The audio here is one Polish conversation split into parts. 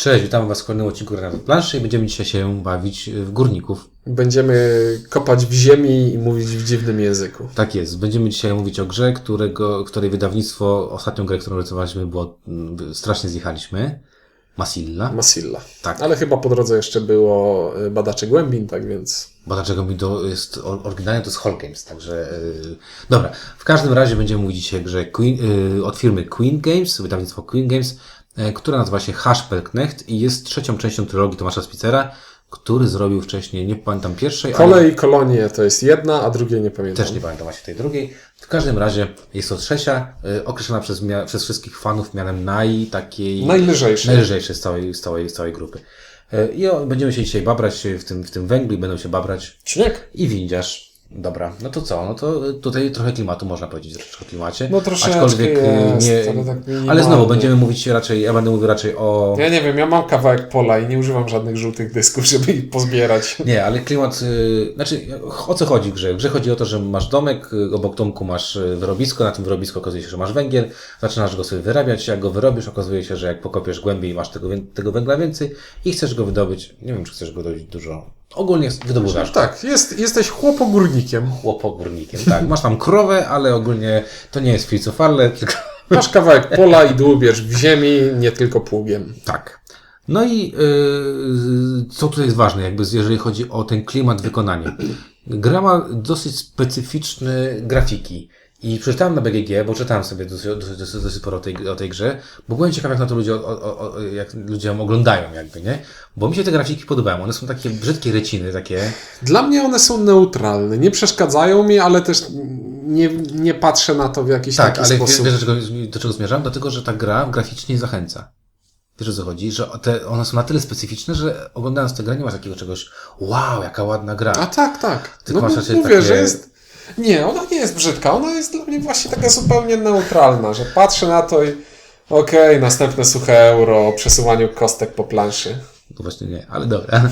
Cześć, witam Was w kolejnym odcinku Granat Planszy i będziemy dzisiaj się bawić w górników. Będziemy kopać w ziemi i mówić w dziwnym języku. Tak jest, będziemy dzisiaj mówić o grze, którego, której wydawnictwo, ostatnią grę, którą rysowaliśmy, było, strasznie zjechaliśmy. Masilla. Masilla. Tak. Ale chyba po drodze jeszcze było y, Badacze Głębin, tak więc... Bo dlaczego mi to jest, oryginalnie to jest Hall Games, także... Yy, dobra, w każdym razie będziemy mówić dzisiaj o grze Queen, yy, od firmy Queen Games, wydawnictwo Queen Games, która nazywa się Hashpelknecht i jest trzecią częścią trylogii Tomasza Spicera, który zrobił wcześniej, nie pamiętam pierwszej, ale... Kolej i kolonie to jest jedna, a drugiej nie pamiętam. Też nie pamiętam właśnie tej drugiej. W każdym razie jest to trzecia, y, określona przez, przez wszystkich fanów mianem naj takiej... Najlżejszy. najlżejszej z całej, z całej, z całej grupy. Y, I będziemy się dzisiaj babrać w tym, w tym węglu i będą się babrać Śnieg? i windziarz. Dobra, no to co? No to y, tutaj trochę klimatu można powiedzieć, troszeczkę o klimacie. No troszeczkę Aczkolwiek y, jest, nie. ale tak ale znowu będziemy mówić raczej, ja będę mówił raczej o. Ja nie wiem, ja mam kawałek pola i nie używam żadnych żółtych dysków, żeby ich pozbierać. Nie, ale klimat, y, znaczy o co chodzi w grze? W grze chodzi o to, że masz domek, obok domku masz wyrobisko, na tym wyrobisku okazuje się, że masz węgiel, zaczynasz go sobie wyrabiać, jak go wyrobisz, okazuje się, że jak pokopiesz głębiej masz tego, tego węgla więcej i chcesz go wydobyć, nie wiem czy chcesz go wydobyć dużo, ogólnie wydobywasz Tak, jest, jesteś chłopogórnikiem. chłopogórnikiem, tak, masz tam krowę, ale ogólnie to nie jest filcofarle, tylko Masz kawałek pola i dłubiesz w ziemi, nie tylko pługiem. Tak. No i yy, co tutaj jest ważne, jakby jeżeli chodzi o ten klimat, wykonanie. Gra ma dosyć specyficzne grafiki. I przeczytałem na BGG, bo czytałem sobie dosyć, dosyć, dosyć, dosyć sporo o tej, o tej grze, bo byłem ciekaw, jak na to ludzie, o, o, o, jak ludzie ją oglądają, jakby, nie? Bo mi się te grafiki podobają. One są takie brzydkie reciny, takie. Dla mnie one są neutralne. Nie przeszkadzają mi, ale też nie, nie patrzę na to w jakiś Tak, taki ale wiesz, sposób. wiesz do, czego, do czego zmierzam? Do tego, że ta gra graficznie zachęca. Wiesz o co chodzi? Że te, one są na tyle specyficzne, że oglądając tę grę nie masz takiego czegoś wow, jaka ładna gra. A tak, tak. Tylko no masz raczej mówię, takie- że jest... Nie, ona nie jest brzydka. Ona jest dla mnie właśnie taka zupełnie neutralna, że patrzę na to i okej, następne suche euro o przesuwaniu kostek po planszy. No właśnie nie, ale dobra.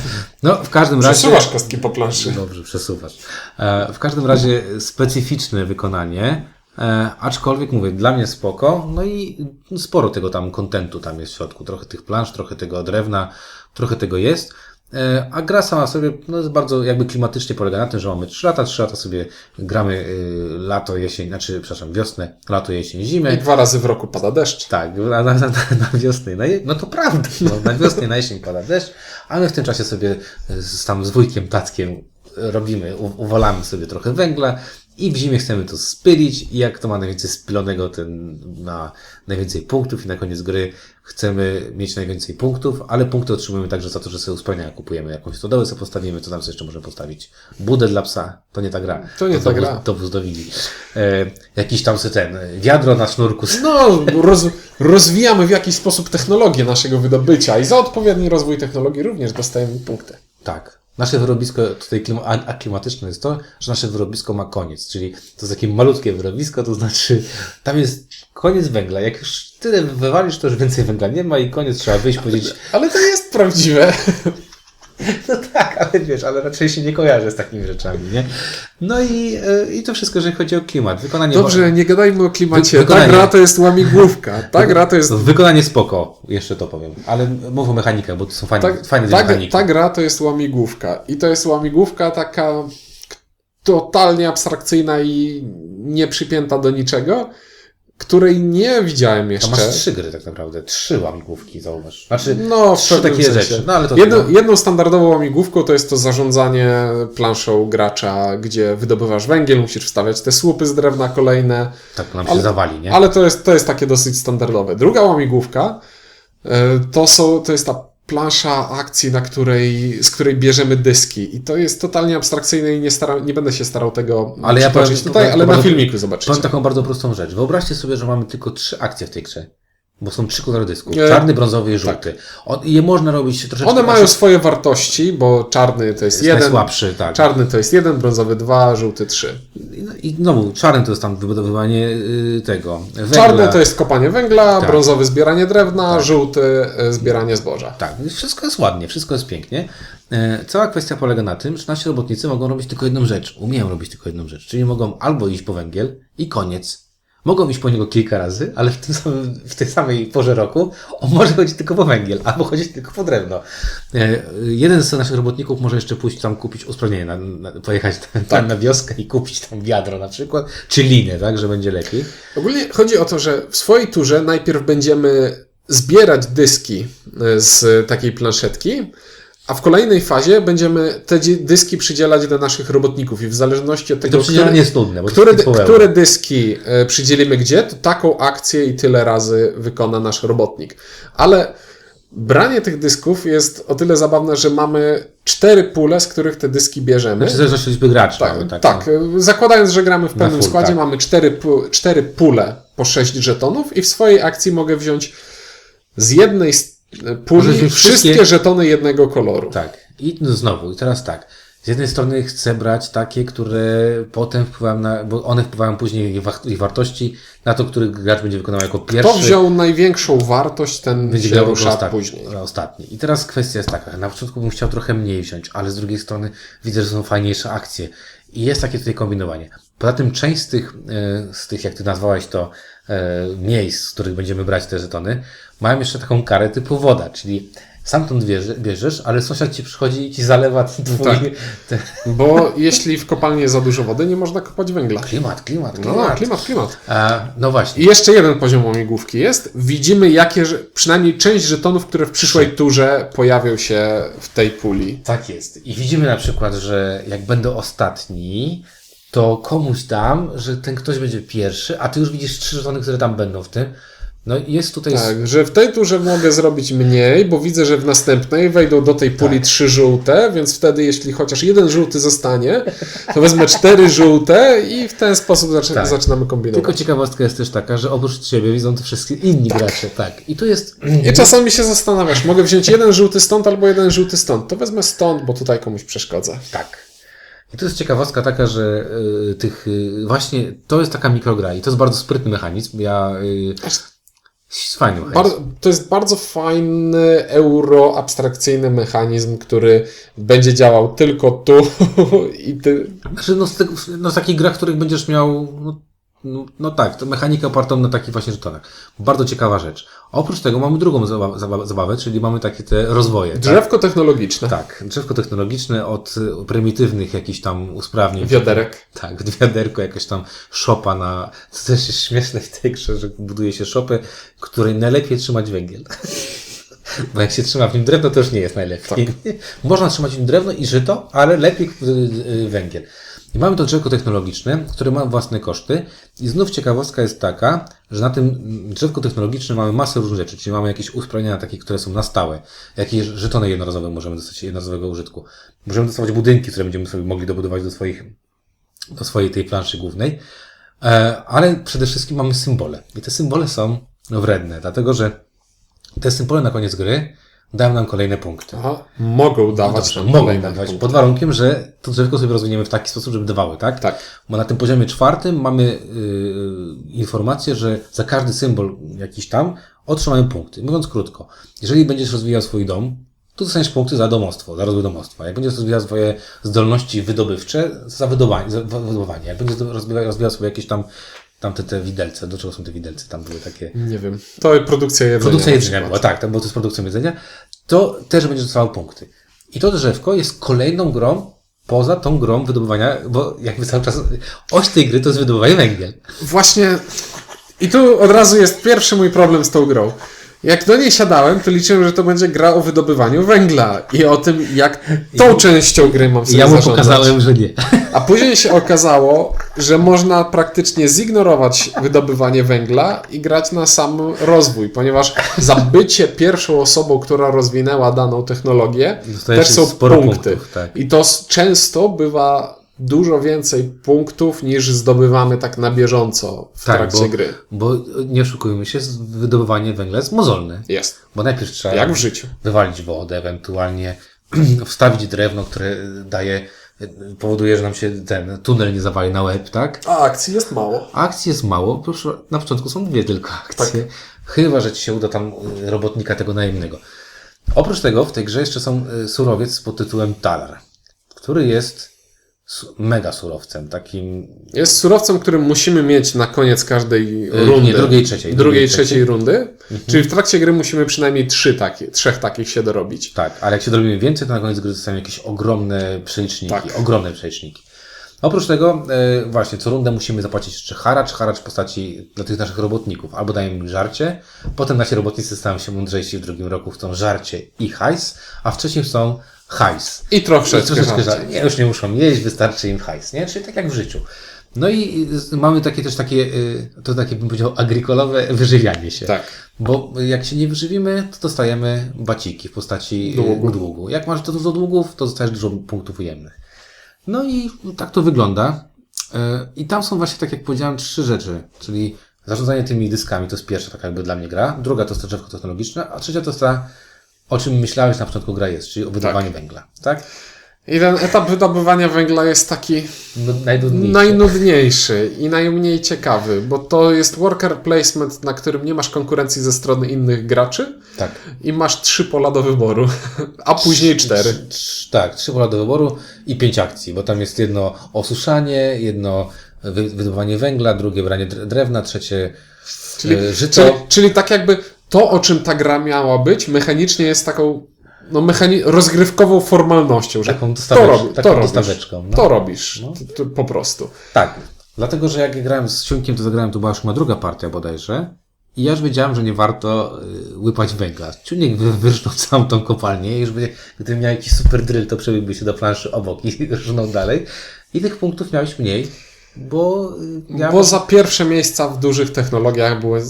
No w każdym razie... Przesuwasz kostki po planszy. Dobrze, przesuwasz. E, w każdym razie specyficzne wykonanie, e, aczkolwiek mówię, dla mnie spoko, no i sporo tego tam kontentu tam jest w środku. Trochę tych plansz, trochę tego drewna, trochę tego jest. E, A gra sama sobie no, jest bardzo jakby klimatycznie polega na tym, że mamy 3 lata, 3 lata sobie gramy y, lato, jesień, znaczy, przepraszam, wiosnę, lato, jesień, zimę. I dwa razy w roku pada deszcz. Tak, na, na, na, na wiosnę, na je, no to prawda, no, na wiosnę, na jesień pada deszcz, a my w tym czasie sobie z, tam z wujkiem, tatkiem robimy, uwalamy sobie trochę węgla i w zimie chcemy to spylić i jak to ma najwięcej spylonego, ten na najwięcej punktów i na koniec gry chcemy mieć najwięcej punktów, ale punkty otrzymujemy także za to, że sobie usprawnienia kupujemy. Jakąś stodołę sobie postawimy, to tam sobie jeszcze możemy postawić budę dla psa, to nie ta gra. To nie ta wóz- gra. To wóz do. E, jakiś tam sobie ten, wiadro na sznurku No, roz, rozwijamy w jakiś sposób technologię naszego wydobycia i za odpowiedni rozwój technologii również dostajemy punkty. Tak. Nasze wyrobisko tutaj aklimatyczne jest to, że nasze wyrobisko ma koniec, czyli to jest takie malutkie wyrobisko, to znaczy tam jest koniec węgla. Jak już tyle wywalisz, to już więcej węgla nie ma i koniec trzeba wyjść, powiedzieć, Ale to jest prawdziwe. no tak, ale wiesz, ale raczej się nie kojarzę z takimi rzeczami, nie? No i, e, i to wszystko, jeżeli chodzi o klimat. Wykonanie Dobrze, nie gadajmy o klimacie. Wy- wykonanie. Ta gra to jest łamigłówka. Ta gra to jest... Wykonanie spoko, jeszcze to powiem, ale mów o mechanikach, bo to są fajne, Ta, fajne ta, mechaniki. ta gra to jest łamigłówka. I to jest łamigłówka taka totalnie abstrakcyjna i nie przypięta do niczego, której nie widziałem jeszcze. masz trzy gry tak naprawdę, trzy łamigłówki, zauważ. Znaczy, No, trzy takie sensie. rzeczy. No, ale to Jedno, jedną standardową łamigłówką to jest to zarządzanie planszą gracza, gdzie wydobywasz węgiel, musisz wstawiać te słupy z drewna kolejne, tak nam się ale- zawali, nie? ale to jest, to jest takie dosyć standardowe. Druga łamigłówka e, to, są, to jest ta plansza akcji, na której, z której bierzemy dyski. I to jest totalnie abstrakcyjne i nie, stara, nie będę się starał tego Ale ja powiem- tutaj, ale na powiem- filmiku zobaczycie. Powiem taką bardzo prostą rzecz. Wyobraźcie sobie, że mamy tylko trzy akcje w tej grze. Bo są trzy kolory dysków. E, Czarny, brązowy i żółty. O, je można robić troszeczkę... One mają swoje wartości, bo czarny to jest jest jeden, najsłabszy, tak. czarny to jest jeden, brązowy dwa, żółty trzy. I znowu, czarny to jest tam wybudowywanie y, tego węgla. Czarny to jest kopanie węgla, Tak. brązowy zbieranie drewna, żółty e, zbieranie zboża. Tak, wszystko jest ładnie, wszystko jest pięknie. E, Cała kwestia polega na tym, że nasi robotnicy mogą robić tylko jedną rzecz. Umieją robić tylko jedną rzecz. Czyli mogą albo iść po węgiel i koniec. Mogą iść po niego kilka razy, ale w, tym samym, w tej samej porze roku on może chodzić tylko po węgiel, albo chodzić tylko po drewno. E, jeden z naszych robotników może jeszcze pójść tam kupić usprawnienie, na, na, pojechać tam, tam na wioskę i kupić tam wiadro na przykład, czy linę, tak, że będzie lepiej. Ogólnie chodzi o to, że w swojej turze najpierw będziemy zbierać dyski e, z takiej planszetki, a w kolejnej fazie będziemy te dyski przydzielać do naszych robotników i w zależności od tego, przydzielanie jest nudne, które, które dyski e, przydzielimy gdzie, to taką akcję i tyle razy wykona nasz robotnik. Ale branie tych dysków jest o tyle zabawne, że mamy cztery pule, z których te dyski bierzemy. Znaczy, zależy od liczby graczy. Tak, mamy tak, takie. Zakładając, że gramy w pełnym full, składzie, tak. mamy cztery, cztery pule po sześć żetonów i w swojej akcji mogę wziąć z jednej s- puli wszystkie... wszystkie- żetony jednego koloru. Tak. I no znowu, i teraz tak. Z jednej strony chcę brać takie, które potem wpływają na, bo one wpływają później ich, wa- ich wartości na to, który gracz będzie wykonywał jako pierwszy. Kto wziął największą wartość, ten będzie grał rusza ostatni, później. ostatni. I teraz kwestia jest taka, na początku bym chciał trochę mniej wziąć, ale z drugiej strony widzę, że są fajniejsze akcje. I jest takie tutaj kombinowanie. Poza tym część z tych, e, z tych jak ty nazwałeś to, e, miejsc, z których będziemy brać te żetony, mają jeszcze taką karę typu woda, czyli stamtąd bierze, bierzesz, ale sąsiad ci przychodzi i ci zalewa twój Tak. te, Bo jeśli w kopalni jest za dużo wody, nie można kopać węgla. klimat, klimat, No, klimat. klimat, klimat. A, no właśnie. I jeszcze jeden poziom łamigłówki jest. Widzimy, jakie, przynajmniej część żetonów, które w przyszłej turze pojawią się w tej puli. Tak jest. I widzimy na przykład, że jak będę ostatni, to komuś dam, że ten ktoś będzie pierwszy, a ty już widzisz trzy żetony, które tam będą w tym. No jest tutaj... Tak, że w tej turze mogę zrobić mniej, bo widzę, że w następnej wejdą do tej puli Tak. trzy żółte, więc wtedy jeśli chociaż jeden żółty zostanie, to wezmę cztery żółte i w ten sposób Tak. zaczynamy kombinować. Tylko ciekawostka jest też taka, że oprócz ciebie widzą to wszystkie inni gracze. Tak. I tu jest... I czasami się zastanawiasz, mogę wziąć jeden żółty stąd albo jeden żółty stąd. To wezmę stąd, bo tutaj komuś przeszkadza. Tak. I to jest ciekawostka taka, że y, tych y, właśnie to jest taka mikrogra i to jest bardzo sprytny mechanizm. Ja y, fajny mechanizm. To jest bardzo fajny euroabstrakcyjny mechanizm, który będzie działał tylko tu i ty. Znaczy, no, z, tego, no, z takich grach, których będziesz miał. No, no, no tak, to mechanika opartą na takich właśnie żetonach. Bardzo ciekawa rzecz. Oprócz tego mamy drugą zabawę, czyli mamy takie te rozwoje. Tak? Drzewko technologiczne. Tak, drzewko technologiczne od y, prymitywnych jakichś tam usprawnień. Wiaderek. Tak, wiaderko, jakaś tam szopa na... To też jest śmieszne w tej grze, że buduje się szopę, której najlepiej trzymać węgiel. Bo jak się trzyma w nim drewno, to już nie jest najlepiej. Tak. Można trzymać w nim drewno i żyto, ale lepiej y, y, węgiel. I mamy to drzewko technologiczne, które ma własne koszty. I znów ciekawostka jest taka, że na tym drzewku technologicznym mamy masę różnych rzeczy, czyli mamy jakieś usprawnienia takie, które są na stałe. Jakieś żetony jednorazowe możemy dostać jednorazowego użytku. Możemy dostawać budynki, które będziemy sobie mogli dobudować do swoich do swojej tej planszy głównej. E, ale przede wszystkim mamy symbole. I te symbole są wredne, dlatego że te symbole na koniec gry dają nam kolejne punkty. Aha, mogą dawać Dobrze, nam mogą dawać, punkty. pod warunkiem, że to drzewko sobie rozwiniemy w taki sposób, żeby dawały, tak? Tak. Bo na tym poziomie czwartym mamy yy, informację, że za każdy symbol jakiś tam otrzymamy punkty. Mówiąc krótko, jeżeli będziesz rozwijał swój dom, to dostaniesz punkty za domostwo, za rozwój domostwa. Jak będziesz rozwijał swoje zdolności wydobywcze, za wydobywanie. Za wydobywanie. Jak będziesz rozwijał, rozwijał sobie jakieś tam, tam te, widelce, do czego są te widelce? Tam były takie... Nie wiem. To produkcja jedzenia. Produkcja jedzenia była, tak, tak, bo to jest produkcja jedzenia. To też będziesz dostawał punkty. I to drzewko jest kolejną grą poza tą grą wydobywania, bo jakby cały czas oś tej gry to jest wydobywanie węgiel. Właśnie. I tu od razu jest pierwszy mój problem z tą grą. Jak do niej siadałem, to liczyłem, że to będzie gra o wydobywaniu węgla i o tym, jak tą częścią gry mam sobie ja mu zarządzać. pokazałem, że nie. A później się okazało, że można praktycznie zignorować wydobywanie węgla i grać na sam rozwój, ponieważ za bycie pierwszą osobą, która rozwinęła daną technologię, Dostajesz też są punkty. punktów, tak. I to często bywa dużo więcej punktów niż zdobywamy tak na bieżąco w Tak, trakcie bo- gry. Bo nie oszukujmy się, wydobywanie węgla jest mozolne. Jest. Bo najpierw trzeba Jak w życiu. wywalić wodę, ewentualnie wstawić drewno, które daje, powoduje, że nam się ten tunel nie zawali na łeb, tak? A akcji jest mało. Akcji jest mało, proszę, na początku są dwie tylko akcje. Tak. Chyba, że ci się uda tam y, robotnika tego najemnego. Oprócz tego w tej grze jeszcze są surowiec pod tytułem Talar, który jest mega surowcem, takim Jest surowcem, który musimy mieć na koniec każdej rundy. nie, drugiej, trzeciej. Drugiej, Drugiej, trzeciej trzeciej. rundy. Czyli w trakcie gry musimy przynajmniej trzy takie, trzech takich się dorobić. Tak, ale jak się dorobimy więcej, to na koniec gry dostajemy jakieś ogromne przeliczniki. Tak. Ogromne przeliczniki. Oprócz tego, e, właśnie, co rundę musimy zapłacić jeszcze haracz, haracz w postaci dla tych naszych robotników. Albo dajemy im żarcie, potem nasi robotnicy stają się mądrzejsi w drugim roku, chcą żarcie i hajs, a w trzecim chcą hajs. I troszeczkę, Troszeczkę żarcie. żarcie. Nie, już nie muszą jeść, wystarczy im hajs, nie? Czyli tak jak w życiu. No i y, mamy takie też takie, y, to takie bym powiedział, agrikolowe wyżywianie się. Tak. Bo jak się nie wyżywimy, to dostajemy baciki w postaci Długu. długu. długu. Jak masz dużo długów, to dostajesz dużo punktów ujemnych. No i tak to wygląda. E, I tam są właśnie, tak jak powiedziałem, trzy rzeczy. Czyli zarządzanie tymi dyskami to jest pierwsza taka jakby dla mnie gra. Druga to jest to drzewko technologiczne, a trzecia to jest ta, o czym myślałeś na początku gra jest, czyli o wydobywaniu węgla. Tak? I ten etap wydobywania węgla jest taki No, najdudniejsze. najnudniejszy i najmniej ciekawy, bo to jest worker placement, na którym nie masz konkurencji ze strony innych graczy Tak. i masz trzy pola do wyboru, a później cztery. Tak, trzy pola do wyboru i pięć akcji, bo tam jest jedno osuszanie, jedno wy- wydobywanie węgla, drugie branie dre- drewna, trzecie Czyli, e, żyto. czyli, czyli tak jakby to, o czym ta gra miała być, mechanicznie jest taką no, mechani- rozgrywkową formalnością, że Taką to, robi, taką to robisz, no. to robisz, No. to, to po prostu. Tak, dlatego, że jak grałem z Siunkiem, to zagrałem, to była już moja druga partia bodajże. I ja już wiedziałem, że nie warto y, łypać węgla. Ciunek wy- wyrżnął całą tą kopalnię i już będzie, gdybym miał jakiś super drill, to przebiegłby się do planszy obok i rżnął dalej. I tych punktów miałeś mniej, bo y, ja... Bo za pierwsze miejsca w dużych technologiach były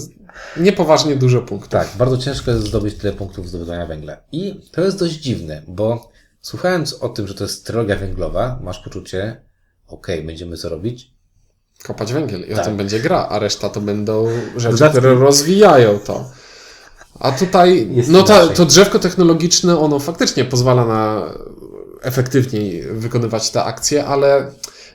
niepoważnie dużo punktów. Tak, bardzo ciężko jest zdobyć tyle punktów zdobywania węgla. I to jest dość dziwne, bo słuchając o tym, że to jest trylogia węglowa, masz poczucie, okej, będziemy co robić, Kopać węgiel i o Tak. tym będzie gra, a reszta to będą rzeczy, Dodatki. które rozwijają to. A tutaj, Jest no ta, inaczej. to drzewko technologiczne, ono faktycznie pozwala na efektywniej wykonywać te akcje, ale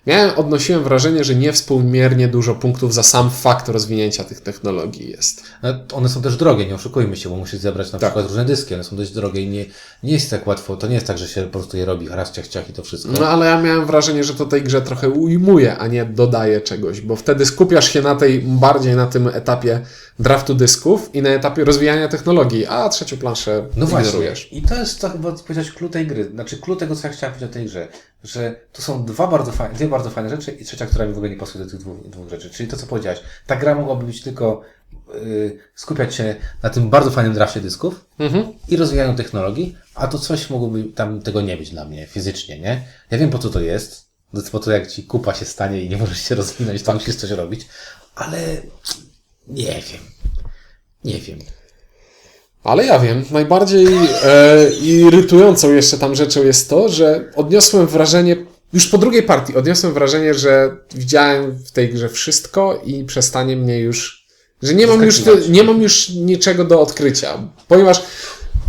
miałem, odnosiłem wrażenie, że niewspółmiernie dużo punktów za sam fakt rozwinięcia tych technologii jest. No, one są też drogie, nie oszukujmy się, bo musisz zebrać na Tak. przykład różne dyski, one są dość drogie i nie, nie jest tak łatwo, to nie jest tak, że się po prostu je robi, raz, ciach, ciach i to wszystko. No ale ja miałem wrażenie, że to tej grze trochę ujmuje, a nie dodaje czegoś, bo wtedy skupiasz się na tej, bardziej na tym etapie draftu dysków i na etapie rozwijania technologii, a trzecią planszę No właśnie. ignorujesz. I to jest to chyba powiedzieć clue tej gry. Znaczy clue tego, co ja chciałem powiedzieć o tej grze. Że to są dwa bardzo fajne, dwie bardzo fajne rzeczy i trzecia, która mi w ogóle nie pasuje do tych dwóch, dwóch rzeczy. Czyli to, co powiedziałeś. Ta gra mogłaby być tylko yy, skupiać się na tym bardzo fajnym drafcie dysków Mhm. i rozwijaniu technologii, a to coś mogłoby tam tego nie być dla mnie fizycznie, nie? Ja wiem po co to jest. To jest po to, jak ci kupa się stanie i nie możesz się rozwinąć, to musisz coś robić, ale nie wiem. Nie wiem. Ale ja wiem, najbardziej e, irytującą jeszcze tam rzeczą jest to, że odniosłem wrażenie, już po drugiej partii odniosłem wrażenie, że widziałem w tej grze wszystko i przestanie mnie już, że nie mam już, nie mam już niczego do odkrycia, ponieważ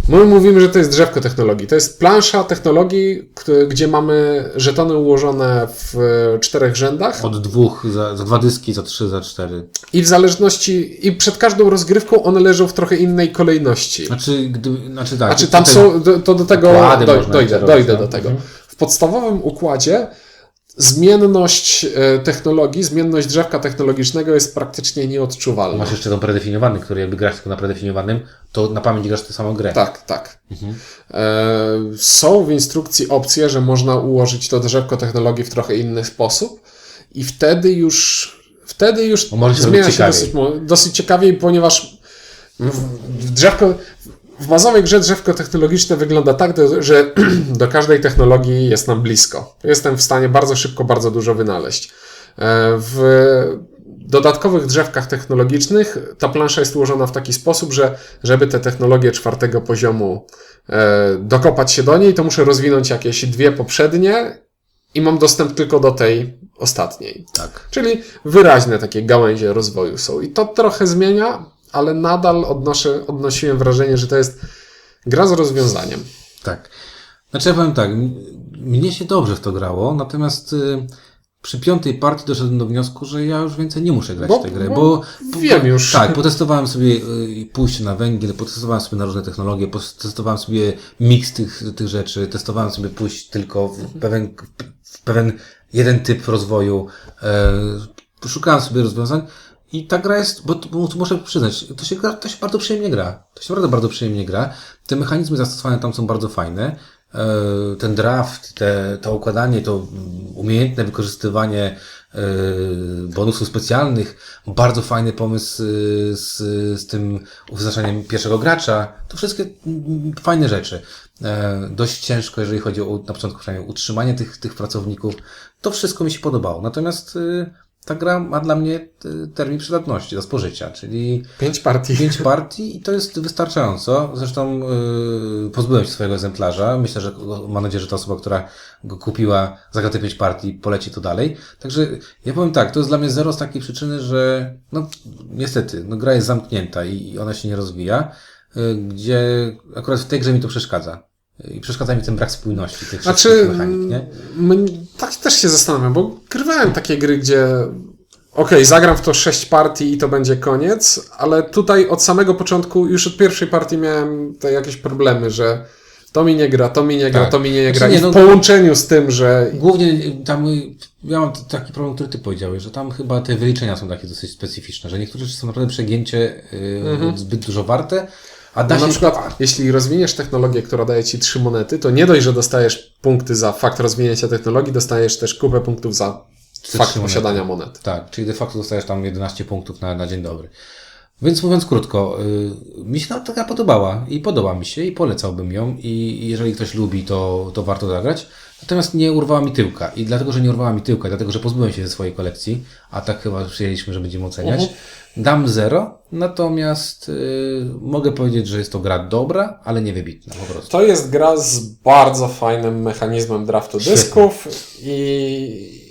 my mówimy, że to jest drzewko technologii. To jest plansza technologii, gdzie mamy żetony ułożone w e, czterech rzędach. Od dwóch, za, za dwa dyski, za trzy, za cztery. I w zależności, i przed każdą rozgrywką one leżą w trochę innej kolejności. Znaczy, gdy, znaczy tak. Znaczy tam są, do- to do tego dojdę, jeszcze dojdę robić, do no. tego. Mhm. W podstawowym układzie zmienność e, technologii, zmienność drzewka technologicznego jest praktycznie nieodczuwalna. Masz jeszcze ten predefiniowany, który jakby grasz tylko na predefiniowanym, to na pamięć grasz tę samą grę. Tak, tak. Mhm. E, są w instrukcji opcje, że można ułożyć to drzewko technologii w trochę inny sposób i wtedy już wtedy już zmienia się ciekawiej. dosyć, dosyć ciekawiej, ponieważ drzewko w bazowej grze drzewko technologiczne wygląda tak, że do każdej technologii jest nam blisko. Jestem w stanie bardzo szybko, bardzo dużo wynaleźć. E, W dodatkowych drzewkach technologicznych ta plansza jest ułożona w taki sposób, że żeby te technologie czwartego poziomu e, dokopać się do niej, to muszę rozwinąć jakieś dwie poprzednie i mam dostęp tylko do tej ostatniej. Tak. Czyli wyraźne takie gałęzie rozwoju są. I to trochę zmienia, ale nadal odnoszę, odnosiłem wrażenie, że to jest gra z rozwiązaniem. Tak. Znaczy ja powiem tak, mnie się dobrze w to grało, natomiast y, przy piątej partii doszedłem do wniosku, że ja już więcej nie muszę grać Bo- w tę grę, bo bo... wiem już. Tak, potestowałem sobie y, pójście na węgiel, potestowałem sobie na różne technologie, potestowałem sobie miks tych, tych rzeczy, testowałem sobie pójść tylko w pewien, w pewien jeden typ rozwoju. E, szukałem sobie rozwiązań i ta gra jest, bo, bo muszę przyznać, to się, gra, to się bardzo przyjemnie gra. To się naprawdę bardzo przyjemnie gra. Te mechanizmy zastosowane tam są bardzo fajne. E, ten draft, te, to układanie, to umiejętne wykorzystywanie e, bonusów specjalnych, bardzo fajny pomysł e, z, z tym wyznaczaniem pierwszego gracza. To wszystkie mm, fajne rzeczy. Dość ciężko, jeżeli chodzi o na początku utrzymanie tych, tych pracowników. To wszystko mi się podobało. Natomiast ta gra ma dla mnie e, termin przydatności do spożycia, czyli Pięć partii. pięć partii i to jest wystarczająco. Zresztą yy, pozbyłem się swojego egzemplarza. Myślę, że mam nadzieję, że ta osoba, która go kupiła, zagra te pięć partii, poleci to dalej. Także ja powiem tak, to jest dla mnie zero z takiej przyczyny, że no niestety, no gra jest zamknięta i i ona się nie rozwija, yy, gdzie akurat w tej grze mi to przeszkadza. I przeszkadza mi ten brak spójności tych Znaczy, mechanik, nie? m- tak też się zastanawiam, bo grywałem takie gry, gdzie okej, zagram w to sześć partii i to będzie koniec, ale tutaj od samego początku, już od pierwszej partii miałem te jakieś problemy, że to mi nie gra, to mi nie gra, Tak. to mi nie Znaczy gra. nie, I w no- połączeniu z tym, że Głównie tam ja mam taki problem, który ty powiedziałeś, że tam chyba te wyliczenia są takie dosyć specyficzne, że niektóre rzeczy są naprawdę przegięcie y, zbyt dużo warte, a da no się na przykład, jeśli rozwiniesz technologię, która daje ci trzy monety, to nie dość, że dostajesz punkty za fakt rozwinięcia technologii, dostajesz też kupę punktów za fakt posiadania monet. Tak, czyli de facto dostajesz tam 11 punktów na, na dzień dobry. Więc mówiąc krótko, y, mi się ta taka podobała i podoba mi się i polecałbym ją i jeżeli ktoś lubi, to, to warto zagrać. Natomiast nie urwała mi tyłka i dlatego, że nie urwała mi tyłka, dlatego, że pozbyłem się ze swojej kolekcji, a tak chyba przyjęliśmy, że będziemy oceniać, dam zero, natomiast y, mogę powiedzieć, że jest to gra dobra, ale nie wybitna po prostu. To jest gra z bardzo fajnym mechanizmem draftu Świetnie. dysków i,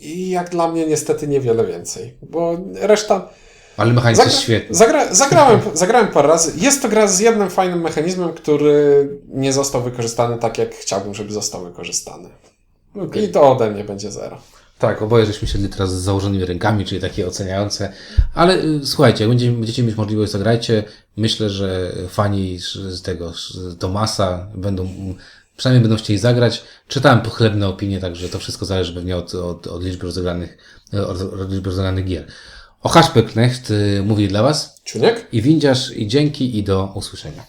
i jak dla mnie niestety niewiele więcej, bo reszta... Ale mechanizm jest świetny. zagra, zagrałem, zagrałem parę razy. Jest to gra z jednym fajnym mechanizmem, który nie został wykorzystany tak, jak chciałbym, żeby został wykorzystany. I to ode mnie będzie zero. Tak, oboje żeśmy siedli teraz z założonymi rękami, czyli takie oceniające. Ale y, słuchajcie, będziecie, będziecie mieć możliwość, zagrajcie. Myślę, że fani z z tego, z Tomasa będą, mm, przynajmniej będą chcieli zagrać. Czytałem pochlebne opinie, także to wszystko zależy pewnie od, od, od liczby rozegranych, od, od liczby rozegranych gier. O Haszpeknecht y, mówi dla Was Ciuniek? i windziarz, i dzięki, i do usłyszenia.